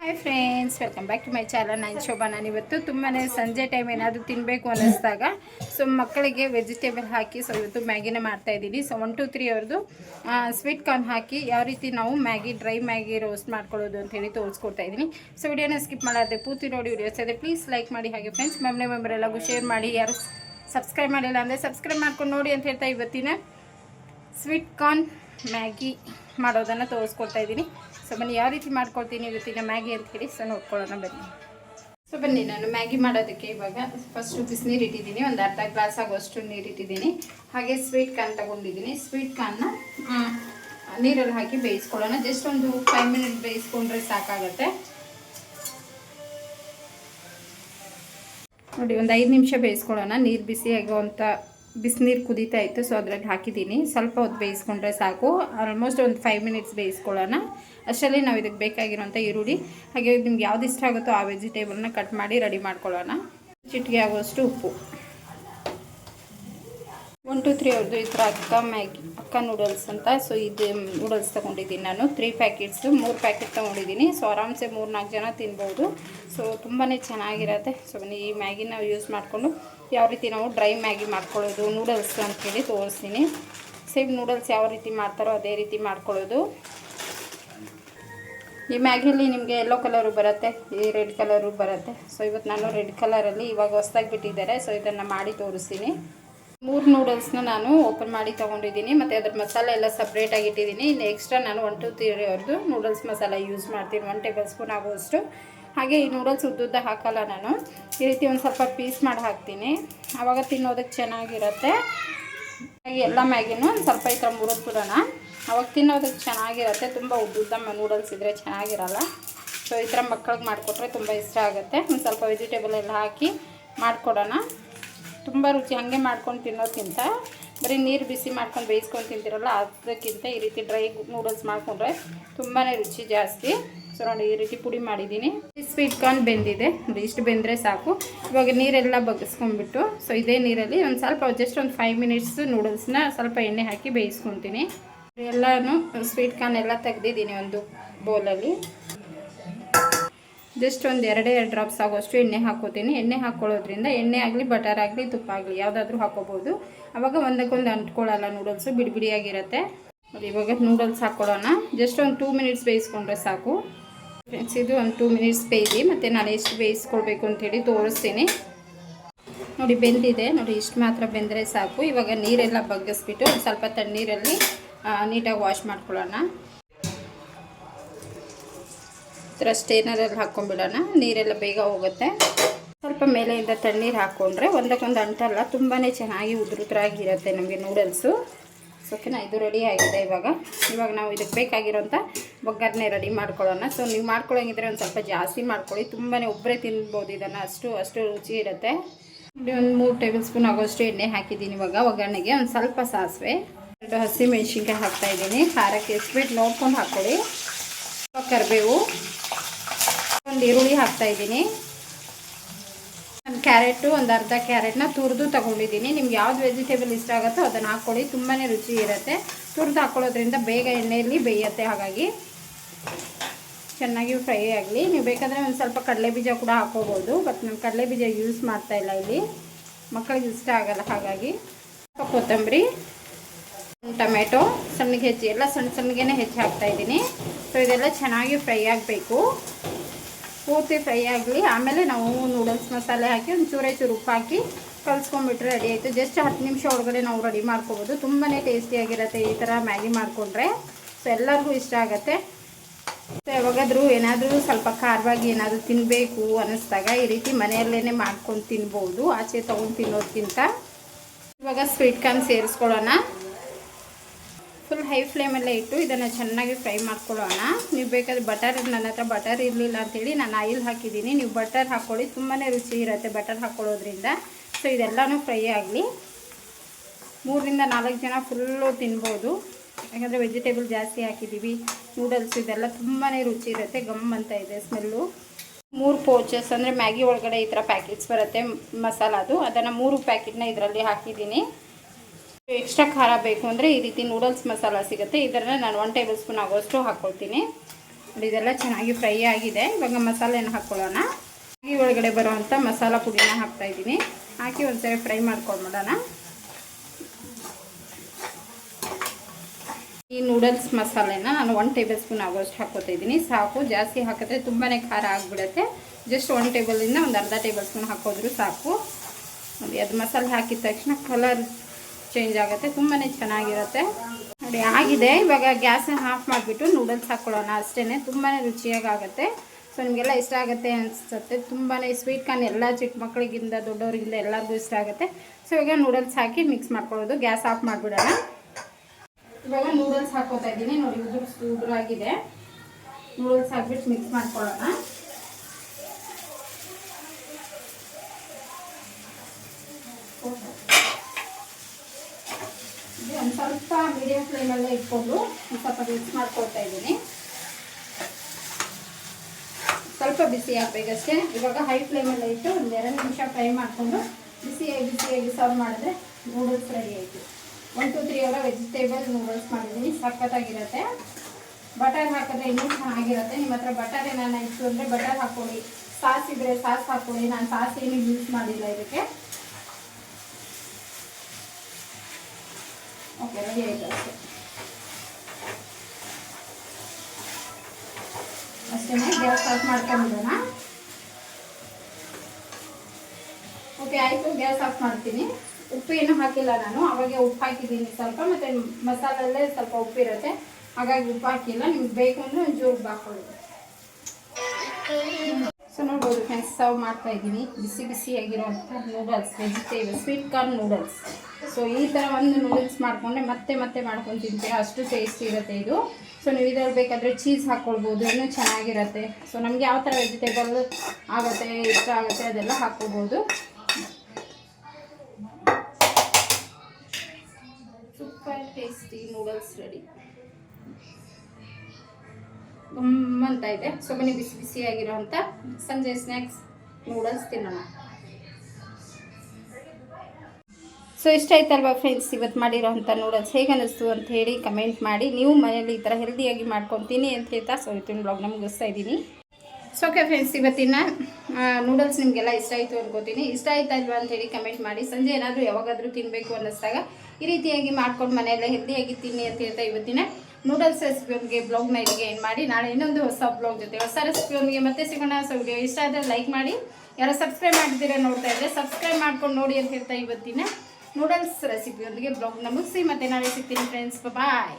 Hi friends welcome back to my channel ನಾನು ಶೋಭಾ. ನಾನು ಇವತ್ತು ತುಂಬಾ ಸಂಜೆ ಟೈಮ್ ಏನಾದರೂ ತಿನ್ನಬೇಕು ಅನ್ನಿಸ್ದಾಗ ಸೊ ಮಕ್ಕಳಿಗೆ ವೆಜಿಟೇಬಲ್ ಹಾಕಿ ಸೊ ಇವತ್ತು ಮ್ಯಾಗಿನ ಮಾಡ್ತಾ ಇದ್ದೀನಿ. ಸೊ ಒನ್ ಟು ತ್ರೀ ಅವ್ರದ್ದು ಸ್ವೀಟ್ ಕಾರ್ನ್ ಹಾಕಿ, ಯಾವ ರೀತಿ ನಾವು ಮ್ಯಾಗಿ ಡ್ರೈ ಮ್ಯಾಗಿ ರೋಸ್ಟ್ ಮಾಡ್ಕೊಳ್ಳೋದು ಅಂತ ಹೇಳಿ ತೋರಿಸ್ಕೊಡ್ತಾ ಇದ್ದೀನಿ. ಸೊ ವಿಡಿಯೋನ ಸ್ಕಿಪ್ ಮಾಡಾದೆ ಪೂರ್ತಿ ನೋಡಿ ವಿಡಿಯೋಸ್ ಇದೆ ಪ್ಲೀಸ್ ಲೈಕ್ ಮಾಡಿ, ಹಾಗೆ ಫ್ರೆಂಡ್ಸ್ ಮೆಮ್ನೆ ಮೆಂಬರ್ ಎಲ್ಲಗೂ ಶೇರ್ ಮಾಡಿ. ಯಾರು ಸಬ್ಸ್ಕ್ರೈಬ್ ಮಾಡಿಲ್ಲ ಅಂದರೆ ಸಬ್ಸ್ಕ್ರೈಬ್ ಮಾಡ್ಕೊಂಡು ನೋಡಿ ಅಂತ ಹೇಳ್ತಾ ಇವತ್ತಿನ ಸ್ವೀಟ್ ಕಾರ್ನ್ ಮ್ಯಾಗಿ ಮಾಡೋದನ್ನು ತೋರಿಸ್ಕೊಳ್ತಾ ಇದ್ದೀನಿ. ಸೊ ಬನ್ನಿ, ಯಾವ ರೀತಿ ಮಾಡ್ಕೊಳ್ತೀನಿ ಇವತ್ತಿನ ಮ್ಯಾಗಿ ಅಂತ ಹೇಳಿ ಸೊ ನೋಡ್ಕೊಳ್ಳೋಣ ಬನ್ನಿ. ಸೊ ಬನ್ನಿ, ನಾನು ಮ್ಯಾಗಿ ಮಾಡೋದಕ್ಕೆ ಇವಾಗ ಫಸ್ಟು ಬಿಸಿನೀರು ಇಟ್ಟಿದ್ದೀನಿ. ಒಂದು ಅರ್ಧ ಗ್ಲಾಸ್ ಆಗುವಷ್ಟು ನೀರು ಇಟ್ಟಿದ್ದೀನಿ. ಹಾಗೆ ಸ್ವೀಟ್ ಕಾರ್ನ್ ತಗೊಂಡಿದ್ದೀನಿ. ಸ್ವೀಟ್ ಕಾರ್ನ್ನ ನೀರಲ್ಲಿ ಹಾಕಿ ಬೇಯಿಸ್ಕೊಳ್ಳೋಣ. ಜಸ್ಟ್ ಒಂದು ಫೈವ್ ಮಿನಿಟ್ ಬೇಯಿಸ್ಕೊಂಡ್ರೆ ಸಾಕಾಗುತ್ತೆ. ನೋಡಿ, ಒಂದು ಐದು ನಿಮಿಷ ಬೇಯಿಸ್ಕೊಳ್ಳೋಣ. ನೀರು ಬಿಸಿ ಆಗುವಂಥ ಬಿಸಿನೀರು ಕುದೀತಾ ಇತ್ತು ಸೊ ಅದರಲ್ಲಿ ಹಾಕಿದ್ದೀನಿ. ಸ್ವಲ್ಪ ಹೊತ್ತು ಬೇಯಿಸ್ಕೊಂಡ್ರೆ ಸಾಕು. ಆಲ್ಮೋಸ್ಟ್ ಒಂದು ಫೈವ್ ಮಿನಿಟ್ಸ್ ಬೇಯಿಸ್ಕೊಳ್ಳೋಣ. ಅಷ್ಟರಲ್ಲಿ ನಾವು ಇದಕ್ಕೆ ಬೇಕಾಗಿರುವಂಥ ಈರುಳ್ಳಿ, ಹಾಗೆ ನಿಮ್ಗೆ ಯಾವ್ದು ಇಷ್ಟ ಆಗುತ್ತೋ ಆ ವೆಜಿಟೇಬಲ್ನ ಕಟ್ ಮಾಡಿ ರೆಡಿ ಮಾಡ್ಕೊಳ್ಳೋಣ. ಚಿಟಿಕೆ ಆಗುವಷ್ಟು ಉಪ್ಪು. ಒನ್ ಟು ತ್ರೀ ಅವ್ರದ್ದು ಈ ಥರ ಅಕ್ಕ ಮ್ಯಾಗಿ, ಅಕ್ಕ ನೂಡಲ್ಸ್ ಅಂತ. ಸೊ ಇದು ನೂಡಲ್ಸ್ ತೊಗೊಂಡಿದ್ದೀನಿ ನಾನು. ತ್ರೀ ಪ್ಯಾಕೆಟ್ಸು ಮೂರು ಪ್ಯಾಕೆಟ್ ತೊಗೊಂಡಿದ್ದೀನಿ. ಸೊ ಆರಾಮ್ಸೆ ಮೂರು ನಾಲ್ಕು ಜನ ತಿನ್ಬೋದು. ಸೊ ತುಂಬಾ ಚೆನ್ನಾಗಿರತ್ತೆ. ಸೊ ಈ ಮ್ಯಾಗಿ ನಾವು ಯೂಸ್ ಮಾಡಿಕೊಂಡು ಯಾವ ರೀತಿ ನಾವು ಡ್ರೈ ಮ್ಯಾಗಿ ಮಾಡ್ಕೊಳ್ಳೋದು ನೂಡಲ್ಸ್ ಅಂತೇಳಿ ತೋರಿಸ್ತೀನಿ. ಸೇಮ್ ನೂಡಲ್ಸ್ ಯಾವ ರೀತಿ ಮಾಡ್ತಾರೋ ಅದೇ ರೀತಿ ಮಾಡ್ಕೊಳ್ಳೋದು. ಈ ಮ್ಯಾಗಿಯಲ್ಲಿ ನಿಮಗೆ ಎಲ್ಲೋ ಕಲರು ಬರುತ್ತೆ, ಈ ರೆಡ್ ಕಲರು ಬರುತ್ತೆ. ಸೊ ಇವತ್ತು ನಾನು ರೆಡ್ ಕಲರಲ್ಲಿ ಇವಾಗ ಹೊಸ್ದಾಗಿ ಬಿಟ್ಟಿದ್ದಾರೆ. ಸೊ ಇದನ್ನು ಮಾಡಿ ತೋರಿಸ್ತೀನಿ. ಮೂರು ನೂಡಲ್ಸ್ನ ನಾನು ಓಪನ್ ಮಾಡಿ ತೊಗೊಂಡಿದ್ದೀನಿ, ಮತ್ತು ಅದ್ರ ಮಸಾಲೆ ಎಲ್ಲ ಸಪ್ರೇಟಾಗಿ ಇಟ್ಟಿದ್ದೀನಿ. ಇನ್ನು ಎಕ್ಸ್ಟ್ರಾ ನಾನು ಒನ್ ಟು ತ್ರೀ ಅವ್ರದ್ದು ನೂಡಲ್ಸ್ ಮಸಾಲ ಯೂಸ್ ಮಾಡ್ತೀನಿ ಒನ್ ಟೇಬಲ್ ಸ್ಪೂನ್ ಆಗುವಷ್ಟು. ಹಾಗೆ ಈ ನೂಡಲ್ಸ್ ಉದ್ದುದ್ದ ಹಾಕಲ್ಲ ನಾನು. ಈ ರೀತಿ ಒಂದು ಸ್ವಲ್ಪ ಪೀಸ್ ಮಾಡಿ ಹಾಕ್ತೀನಿ. ಆವಾಗ ತಿನ್ನೋದಕ್ಕೆ ಚೆನ್ನಾಗಿರುತ್ತೆ. ಹಾಗೆ ಎಲ್ಲ ಮ್ಯಾಗಿನೂ ಒಂದು ಸ್ವಲ್ಪ ಈ ಥರ ಮುರಿದು ಅವಾಗ ತಿನ್ನೋದಕ್ಕೆ ಚೆನ್ನಾಗಿರುತ್ತೆ. ತುಂಬ ಉದ್ದುದ್ದ ನೂಡಲ್ಸ್ ಇದ್ದರೆ ಚೆನ್ನಾಗಿರಲ್ಲ. ಸೊ ಈ ಥರ ಮಕ್ಕಳಿಗೆ ಮಾಡಿಕೊಟ್ರೆ ತುಂಬ ಇಷ್ಟ ಆಗುತ್ತೆ. ಒಂದು ಸ್ವಲ್ಪ ವೆಜಿಟೇಬಲ್ ಎಲ್ಲ ಹಾಕಿ ಮಾಡಿಕೊಡೋಣ. ತುಂಬ ರುಚಿ ಹಾಗೆ ಮಾಡ್ಕೊಂಡು ತಿನ್ನೋದಕ್ಕಿಂತ ಬರೀ ನೀರು ಬಿಸಿ ಮಾಡ್ಕೊಂಡು ಬೇಯಿಸ್ಕೊಂಡು ತಿಂತಿರಲ್ಲ ಅದಕ್ಕಿಂತ ಈ ರೀತಿ ಡ್ರೈ ನೂಡಲ್ಸ್ ಮಾಡಿಕೊಂಡ್ರೆ ತುಂಬಾ ರುಚಿ ಜಾಸ್ತಿ. ಸೊ ನೋಡಿ, ಈ ರೀತಿ ಪುಡಿ ಮಾಡಿದ್ದೀನಿ. ಸ್ವೀಟ್ ಕಾರ್ನ್ ಬೆಂದಿದೆ. ಇಷ್ಟು ಬೆಂದರೆ ಸಾಕು. ಇವಾಗ ನೀರೆಲ್ಲ ಬಗ್ಸ್ಕೊಂಡ್ಬಿಟ್ಟು ಸೊ ಇದೇ ನೀರಲ್ಲಿ ಒಂದು ಸ್ವಲ್ಪ ಜಸ್ಟ್ ಒಂದು ಫೈವ್ ಮಿನಿಟ್ಸ್ ನೂಡಲ್ಸ್ನ ಸ್ವಲ್ಪ ಎಣ್ಣೆ ಹಾಕಿ ಬೇಯಿಸ್ಕೊತೀನಿ. ಎಲ್ಲನೂ ಸ್ವೀಟ್ ಕಾರ್ನ್ ಎಲ್ಲ ತೆಗ್ದಿದ್ದೀನಿ ಒಂದು ಬೌಲಲ್ಲಿ ಜಸ್ಟ್ ಒಂದು ಎರಡೇ ಎರಡು ಡ್ರಾಪ್ಸ್ ಆಗೋಷ್ಟು ಎಣ್ಣೆ ಹಾಕೋತೀನಿ. ಎಣ್ಣೆ ಹಾಕ್ಕೊಳ್ಳೋದ್ರಿಂದ ಎಣ್ಣೆ ಆಗಲಿ ಬಟರ್ ಆಗಲಿ, ತುಪ್ಪ ಆಗಲಿ ಯಾವುದಾದ್ರೂ ಹಾಕೋಬೋದು. ಆವಾಗ ಒಂದಕ್ಕೊಂದು ಅಂಟ್ಕೊಳ್ಳಲ್ಲ ನೂಡಲ್ಸು ಬಿಡಿ ಬಿಡಿಯಾಗಿರುತ್ತೆ. ಅದು ಇವಾಗ ನೂಡಲ್ಸ್ ಹಾಕ್ಕೊಳ್ಳೋಣ ಜಸ್ಟ್ ಒಂದು ಟೂ ಮಿನಿಟ್ಸ್ ಬೇಯಿಸ್ಕೊಂಡ್ರೆ ಸಾಕು. ಫ್ರೆಂಡ್ಸ್ ಇದು ಒಂದು ಟೂ ಮಿನಿಟ್ಸ್ ಬೇಯಿಸಿ ಮತ್ತು ನಾನು ಎಷ್ಟು ಬೇಯಿಸ್ಕೊಳ್ಬೇಕು ಅಂತೇಳಿ ತೋರಿಸ್ತೀನಿ. ನೋಡಿ, ಬೆಂದಿದೆ. ನೋಡಿ, ಇಷ್ಟು ಮಾತ್ರ ಬೆಂದರೆ ಸಾಕು. ಇವಾಗ ನೀರೆಲ್ಲ ಬಗ್ಗಿಸ್ಬಿಟ್ಟು ಸ್ವಲ್ಪ ತಣ್ಣೀರಲ್ಲಿ ನೀಟಾಗಿ ವಾಶ್ ಮಾಡ್ಕೊಳ್ಳೋಣ. ಥರ ಸ್ಟೇನರಲ್ಲಿ ಹಾಕ್ಕೊಂಡ್ಬಿಡೋಣ. ನೀರೆಲ್ಲ ಬೇಗ ಹೋಗುತ್ತೆ. ಸ್ವಲ್ಪ ಮೇಲೆಯಿಂದ ತಣ್ಣೀರು ಹಾಕ್ಕೊಂಡ್ರೆ ಒಂದಕ್ಕೊಂದು ಅಂಟಲ್ಲ ತುಂಬಾ ಚೆನ್ನಾಗಿ ಉದುರುದ್ರಾಗಿರುತ್ತೆ ನಮಗೆ ನೂಡಲ್ಸು ಓಕೆನಾ ಇದು ರೆಡಿ ಆಗಿದೆ ಇವಾಗ. ಇವಾಗ ನಾವು ಇದಕ್ಕೆ ಬೇಕಾಗಿರೋಂಥ ಒಗ್ಗರಣೆ ರೆಡಿ ಮಾಡ್ಕೊಳ್ಳೋಣ. ಸೊ ನೀವು ಮಾಡ್ಕೊಳ್ಳೋಂಗಿದ್ರೆ ಒಂದು ಸ್ವಲ್ಪ ಜಾಸ್ತಿ ಮಾಡ್ಕೊಳ್ಳಿ. ತುಂಬಾ ಒಬ್ಬರೇ ತಿನ್ಬೋದು ಇದನ್ನು. ಅಷ್ಟು ಅಷ್ಟು ರುಚಿ ಇರುತ್ತೆ. ಇಲ್ಲಿ ಒಂದು ಮೂರು ಟೇಬಲ್ ಸ್ಪೂನ್ ಆಗೋಷ್ಟು ಎಣ್ಣೆ ಹಾಕಿದ್ದೀನಿ ಇವಾಗ. ಒಗ್ಗರಣೆಗೆ ಒಂದು ಸ್ವಲ್ಪ ಸಾಸಿವೆ. ಎರಡು ಹಸಿ ಮೆಣಸಿನ್ಕಾಯಿ ಹಾಕ್ತಾಯಿದ್ದೀನಿ ಖಾರಕ್ಕೆ ಎಸ್ಬಿಟ್ಟು ನೋಡ್ಕೊಂಡು ಹಾಕ್ಕೊಳ್ಳಿ ಕರಿಬೇವು. ಒಂದು ಈರುಳ್ಳಿ ಹಾಕ್ತಾ ಇದ್ದೀನಿ. ಒಂದು ಕ್ಯಾರೆಟು, ಒಂದು ಅರ್ಧ ಕ್ಯಾರೆಟ್ನ ತುರಿದು ತೊಗೊಂಡಿದ್ದೀನಿ. ನಿಮ್ಗೆ ಯಾವ್ದು ವೆಜಿಟೇಬಲ್ ಇಷ್ಟ ಆಗುತ್ತೋ ಅದನ್ನು ಹಾಕ್ಕೊಳ್ಳಿ. ತುಂಬಾ ರುಚಿ ಇರುತ್ತೆ. ತುರಿದು ಹಾಕ್ಕೊಳ್ಳೋದ್ರಿಂದ ಬೇಗ ಎಣ್ಣೆಯಲ್ಲಿ ಬೇಯುತ್ತೆ ಹಾಗಾಗಿ. ಚೆನ್ನಾಗಿ ಫ್ರೈ ಆಗಲಿ. ನೀವು ಬೇಕಾದರೆ ಒಂದು ಸ್ವಲ್ಪ ಕಡಲೆ ಬೀಜ ಕೂಡ ಹಾಕ್ಕೋಬೋದು, ಬಟ್ ನಾನು ಕಡಲೆ ಬೀಜ ಯೂಸ್ ಮಾಡ್ತಾ ಇಲ್ಲ ಇಲ್ಲಿ. ಮಕ್ಕಳಿಗೆ ಇಷ್ಟ ಆಗಲ್ಲ ಹಾಗಾಗಿ. ಸ್ವಲ್ಪ ಕೊತ್ತಂಬರಿ ಟೊಮೆಟೊ, ಸಣ್ಣಗೆ ಹೆಚ್ಚಿ, ಎಲ್ಲ ಸಣ್ಣ ಸಣ್ಣಗೆ ಹೆಚ್ಚಿ ಹಾಕ್ತಾಯಿದ್ದೀನಿ ಸೊ ಇದೆಲ್ಲ ಚೆನ್ನಾಗಿ ಫ್ರೈ ಆಗಬೇಕು. ಪೂರ್ತಿ ಫ್ರೈ ಆಗಲಿ, ಆಮೇಲೆ ನಾವು ನೂಡಲ್ಸ್ ಮಸಾಲೆ ಹಾಕಿ ಒಂದು ಚೂರೇ ಚೂರು ಉಪ್ಪು ಹಾಕಿ ಕಲ್ಸ್ಕೊಂಡ್ಬಿಟ್ರೆ ರೆಡಿ ಆಯಿತು. ಜಸ್ಟ್ ಹತ್ತು ನಿಮಿಷ ಒಳಗಡೆ ನಾವು ರೆಡಿ ಮಾಡ್ಕೋಬೋದು. ತುಂಬಾ ಟೇಸ್ಟಿಯಾಗಿರುತ್ತೆ ಈ ಥರ ಮ್ಯಾಗಿ ಮಾಡಿಕೊಂಡ್ರೆ. ಸೊ ಎಲ್ಲರಿಗೂ ಇಷ್ಟ ಆಗುತ್ತೆ. ಸೊ ಯಾವಾಗಾದರೂ ಏನಾದರೂ ಸ್ವಲ್ಪ ಖಾರವಾಗಿ ಏನಾದರೂ ತಿನ್ನಬೇಕು ಅನ್ನಿಸ್ದಾಗ ಈ ರೀತಿ ಮನೆಯಲ್ಲೇ ಮಾಡ್ಕೊಂಡು ತಿನ್ಬೋದು. ಆಚೆ ತೊಗೊಂಡು ತಿನ್ನೋದಕ್ಕಿಂತ ಇವಾಗ ಸ್ವೀಟ್ ಕಾರ್ನ್ ಸೇರಿಸ್ಕೊಳ್ಳೋಣ. ಫುಲ್ ಹೈ ಫ್ಲೇಮಲ್ಲೇ ಇಟ್ಟು ಇದನ್ನು ಚೆನ್ನಾಗಿ ಫ್ರೈ ಮಾಡ್ಕೊಳ್ಳೋಣ. ನೀವು ಬೇಕಾದ್ರೆ ಬಟರ್ ನನ್ನ ಹತ್ರ ಬಟರ್ ಇರಲಿಲ್ಲ ಅಂತೇಳಿ ನಾನು ಆಯಿಲ್ ಹಾಕಿದ್ದೀನಿ. ನೀವು ಬಟರ್ ಹಾಕ್ಕೊಳ್ಳಿ ತುಂಬಾ ರುಚಿ ಇರುತ್ತೆ ಬಟರ್ ಹಾಕ್ಕೊಳ್ಳೋದ್ರಿಂದ ಸೊ ಇದೆಲ್ಲನೂ ಫ್ರೈ ಆಗಲಿ. ಮೂರರಿಂದ ನಾಲ್ಕು ಜನ ಫುಲ್ಲು ತಿನ್ಬೋದು. ಯಾಕಂದರೆ ವೆಜಿಟೇಬಲ್ ಜಾಸ್ತಿ ಹಾಕಿದ್ದೀವಿ ನೂಡಲ್ಸ್ ಇದೆಲ್ಲ ತುಂಬಾ ರುಚಿ ಇರುತ್ತೆ, ಗಮ್ ಅಂತ ಇದೆ ಸ್ಮೆಲ್ಲು ಮೂರು ಪೋಚಸ್ ಅಂದರೆ ಮ್ಯಾಗಿ ಒಳಗಡೆ ಈ ಥರ ಪ್ಯಾಕೆಟ್ಸ್ ಬರುತ್ತೆ, ಮಸಾಲ ಅದು. ಅದನ್ನು ಮೂರು ಪ್ಯಾಕೆಟ್ನ ಇದರಲ್ಲಿ ಹಾಕಿದ್ದೀನಿ. ಎಕ್ಸ್ಟ್ರಾ ಖಾರ ಬೇಕು ಅಂದರೆ ಈ ರೀತಿ ನೂಡಲ್ಸ್ ಮಸಾಲ ಸಿಗುತ್ತೆ. ಇದನ್ನು ನಾನು ಒನ್ ಟೇಬಲ್ ಸ್ಪೂನ್ ಆಗೋಷ್ಟು ಹಾಕ್ಕೊಳ್ತೀನಿ ಇದೆಲ್ಲ ಚೆನ್ನಾಗಿ ಫ್ರೈ ಆಗಿದೆ. ಇವಾಗ ಮಸಾಲೆಯನ್ನು ಹಾಕ್ಕೊಳ್ಳೋಣ ಈ ಒಳಗಡೆ ಬರುವಂಥ ಮಸಾಲ ಪುಡಿನ ಹಾಕ್ತಾ ಇದ್ದೀನಿ. ಹಾಕಿ ಒಂದ್ಸರಿ ಫ್ರೈ ಮಾಡ್ಕೊಂಡ್ಬಿಡೋಣ ಈ ನೂಡಲ್ಸ್ ಮಸಾಲೆನ ನಾನು ಒನ್ ಟೇಬಲ್ ಸ್ಪೂನ್ ಆಗೋಷ್ಟು ಹಾಕೋತಾ ಸಾಕು, ಜಾಸ್ತಿ ಹಾಕಿದ್ರೆ ತುಂಬಾ ಖಾರ ಆಗಿಬಿಡುತ್ತೆ. ಜಸ್ಟ್ ಒನ್ ಟೇಬಲಿಂದ ಒಂದು ಅರ್ಧ ಟೇಬಲ್ ಸ್ಪೂನ್ ಹಾಕೋದ್ರು ಸಾಕು. ಅದು ಮಸಾಲೆ ಹಾಕಿದ ತಕ್ಷಣ ಕಲರ್ ಚೇಂಜ್ ಆಗುತ್ತೆ ತುಂಬಾ ಚೆನ್ನಾಗಿರುತ್ತೆ. ನೋಡಿ, ಆಗಿದೆ. ಇವಾಗ ಗ್ಯಾಸ್ ಆಫ್ ಮಾಡಿಬಿಟ್ಟು ನೂಡಲ್ಸ್ ಹಾಕ್ಕೊಳ್ಳೋಣ ಅಷ್ಟೇ ತುಂಬಾ ರುಚಿಯಾಗಿ ಆಗುತ್ತೆ ಸೊ ನಿಮಗೆಲ್ಲ ಇಷ್ಟ ಆಗುತ್ತೆ ಅನಿಸುತ್ತೆ. ತುಂಬಾ ಸ್ವೀಟ್ ಕಾರ್ನ್ ಎಲ್ಲ ಚಿಕ್ಕ ಮಕ್ಕಳಿಗಿಂದ ದೊಡ್ಡವರಿಗಿಂದ ಎಲ್ಲರಿಗೂ ಇಷ್ಟ ಆಗುತ್ತೆ. ಸೊ ಇವಾಗ ನೂಡಲ್ಸ್ ಹಾಕಿ ಮಿಕ್ಸ್ ಮಾಡ್ಕೊಳ್ಳೋದು. ಗ್ಯಾಸ್ ಆಫ್ ಮಾಡಿಬಿಡೋಣ. ಇವಾಗ ನೂಡಲ್ಸ್ ಹಾಕೋತಾ ಇದ್ದೀನಿ. ನೋಡಿ ಉದುರು ಉದುರಾಗಿದೆ ನೂಡಲ್ಸ್ ಹಾಕ್ಬಿಟ್ಟು ಮಿಕ್ಸ್ ಮಾಡ್ಕೊಳ್ಳೋಣ. ಒಂದು ಸ್ವಲ್ಪ ಮೀಡಿಯಂ ಫ್ಲೇಮಲ್ಲೇ ಇಟ್ಕೊಂಡು ಸ್ವಲ್ಪ ಮಿಕ್ಸ್ ಮಾಡ್ಕೊಳ್ತಾ ಇದ್ದೀನಿ. ಸ್ವಲ್ಪ ಬಿಸಿ ಆಗಬೇಕಷ್ಟೇ ಇವಾಗ ಹೈ ಫ್ಲೇಮಲ್ಲೇ ಇಟ್ಟು ಒಂದು ಎರಡು ನಿಮಿಷ ಫ್ರೈ ಮಾಡಿಕೊಂಡು ಬಿಸಿಯಾಗಿ ಬಿಸಿಯಾಗಿ ಸರ್ವ್ ಮಾಡಿದ್ರೆ ನೂಡಲ್ಸ್ ರೆಡಿ ಆಯಿತು. ಒನ್ ಟು ತ್ರೀ ಅವರ ವೆಜಿಟೇಬಲ್ ನೂಡಲ್ಸ್ ಮಾಡಿದ್ದೀನಿ. ಸಖತ್ತಾಗಿರುತ್ತೆ. ಬಟರ್ ಹಾಕಿದ್ರೆ ಇನ್ನೂ ಚೆನ್ನಾಗಿರುತ್ತೆ. ನಿಮ್ಮ ಹತ್ರ ಬಟರ್ ಏನಾನ ಇತ್ತು ಅಂದರೆ ಬಟರ್ ಹಾಕ್ಕೊಳ್ಳಿ ಸಾಸ್ ಇದ್ರೆ ಸಾಸ್ ಹಾಕ್ಕೊಳ್ಳಿ ನಾನು ಸಾಸ್ ಏನು ಯೂಸ್ ಮಾಡಿಲ್ಲ ಇದಕ್ಕೆ. ಅಷ್ಟೇ. ಅಷ್ಟೇ ಗ್ಯಾಸ್ ಆಫ್ ಮಾಡ್ಕೊಂಡ್ಬಿಡೋಣ ಓಕೆ ಆಯಿತು, ಗ್ಯಾಸ್ ಆಫ್ ಮಾಡ್ತೀನಿ. ಉಪ್ಪು ಏನು ಹಾಕಿಲ್ಲ ನಾನು. ಅವಾಗೆ ಉಪ್ಪು ಹಾಕಿದ್ದೀನಿ ಸ್ವಲ್ಪ, ಮತ್ತು ಮಸಾಲಲ್ಲೇ ಸ್ವಲ್ಪ ಉಪ್ಪಿರುತ್ತೆ ಹಾಗಾಗಿ ಉಪ್ಪು ಹಾಕಿಲ್ಲ. ನಿಮ್ಗೆ ಬೇಕು ಅಂದರೆ ಒಂಚೂರು ಉಪ್ಪು ಹಾಕೊಳ್ಳಿ ಸೊ ನೋಡ್ಬೋದು ಫ್ರೆಂಡ್ಸ್ ಸರ್ವ್ ಮಾಡ್ತಾ ಇದ್ದೀನಿ. ಬಿಸಿ ಬಿಸಿಯಾಗಿರುವಂಥ noodles vegetable sweet corn noodles so ಈ ಥರ ಒಂದು ನೂಡಲ್ಸ್ ಮಾಡಿಕೊಂಡೆ ಮತ್ತೆ ಮತ್ತೆ ಮಾಡ್ಕೊಂಡು ತಿಂತೀರಾ? ಅಷ್ಟು ಟೇಸ್ಟಿ ಇರುತ್ತೆ ಇದು. ಸೊ ನೀವು ಇದ್ರಲ್ಲಿ ಬೇಕಾದರೆ ಚೀಸ್ ಹಾಕ್ಕೊಳ್ಬೋದು ಇನ್ನೂ ಚೆನ್ನಾಗಿರುತ್ತೆ. ಸೊ ನಮಗೆ ಯಾವ ಥರ ವೆಜಿಟೇಬಲ್ ಆಗುತ್ತೆ, ಇಷ್ಟ ಆಗುತ್ತೆ ಅದೆಲ್ಲ ಹಾಕ್ಕೊಳ್ಬೋದು ಸೂಪರ್ ಟೇಸ್ಟಿ ನೂಡಲ್ಸ್ ರೆಡಿ ಗಮ್ಮಂತ ಇದೆ. ಸೊ ಬನ್ನಿ ಬಿಸಿ ಬಿಸಿಯಾಗಿರೋಂಥ ಸಂಜೆ ಸ್ನ್ಯಾಕ್ಸ್ ನೂಡಲ್ಸ್ ತಿನ್ನೋಣ. ಸೊ ಇಷ್ಟ ಆಯ್ತಲ್ವಾ ಫ್ರೆಂಡ್ಸ್ ಇವತ್ತು ಮಾಡಿರೋವಂಥ ನೂಡಲ್ಸ್ ಹೇಗೆ ಅನ್ನಿಸ್ತು ಅಂತ ಹೇಳಿ ಕಮೆಂಟ್ ಮಾಡಿ. ನೀವು ಮನೇಲಿ ಈ ಥರ ಹೆಲ್ದಿಯಾಗಿ ಮಾಡ್ಕೊತೀನಿ ಅಂತ ಹೇಳ್ತಾ ಸೊ ಇವತ್ತಿನ ಬ್ಲಾಗ್ ಮುಗಿಸ್ತಾ ಇದ್ದೀನಿ. ಸೊ ಓಕೆ ಫ್ರೆಂಡ್ಸ್ ಇವತ್ತಿನ ನೂಡಲ್ಸ್ ನಿಮಗೆಲ್ಲ ಇಷ್ಟ ಆಯಿತು ಅನ್ಕೋತೀನಿ. ಇಷ್ಟ ಆಯ್ತಾ ಇಲ್ವಾ ಅಂತ ಹೇಳಿ ಕಮೆಂಟ್ ಮಾಡಿ. ಸಂಜೆ ಏನಾದರೂ ಯಾವಾಗಾದರೂ ತಿನ್ನಬೇಕು ಅನ್ನಿಸ್ದಾಗ ಈ ರೀತಿಯಾಗಿ ಮಾಡ್ಕೊಂಡು ಮನೆಯಲ್ಲೇ ಹೆಲ್ದಿಯಾಗಿ ತಿನ್ನಿ ಅಂತ ಹೇಳ್ತಾ ಇವತ್ತಿನ ನೂಡಲ್ಸ್ ರೆಸಿಪಿಯೊಂದಿಗೆ ಬ್ಲಾಗ್ನ ಇಲ್ಲಿಗೆ ಏನು ಮಾಡಿ, ನಾಳೆ ಇನ್ನೊಂದು ಹೊಸ ಬ್ಲಾಗ್ ಜೊತೆ, ಹೊಸ ರೆಸಿಪಿಯೊಂದಿಗೆ ಮತ್ತೆ ಸಿಗೋಣ ಸೊ ವಿಡಿಯೋ ಇಷ್ಟ ಆದರೆ ಲೈಕ್ ಮಾಡಿ. ಯಾರೋ ಸಬ್ಸ್ಕ್ರೈಬ್ ಮಾಡಿದ್ದೀರಾ ನೋಡ್ತಾ ಇದ್ದರೆ ಸಬ್ಸ್ಕ್ರೈಬ್ ಮಾಡ್ಕೊಂಡು ನೋಡಿ ಅಂತ ಹೇಳ್ತಾ ಇವತ್ತಿನ ನೂಡಲ್ಸ್ ರೆಸಿಪಿಯೊಂದಿಗೆ ಬ್ಲಾಗ್ನ ಮುಗಿಸಿ ಮತ್ತೆ ನಾಳೆ ಸಿಗ್ತೀನಿ ಫ್ರೆಂಡ್ಸ್ ಬಾಯ್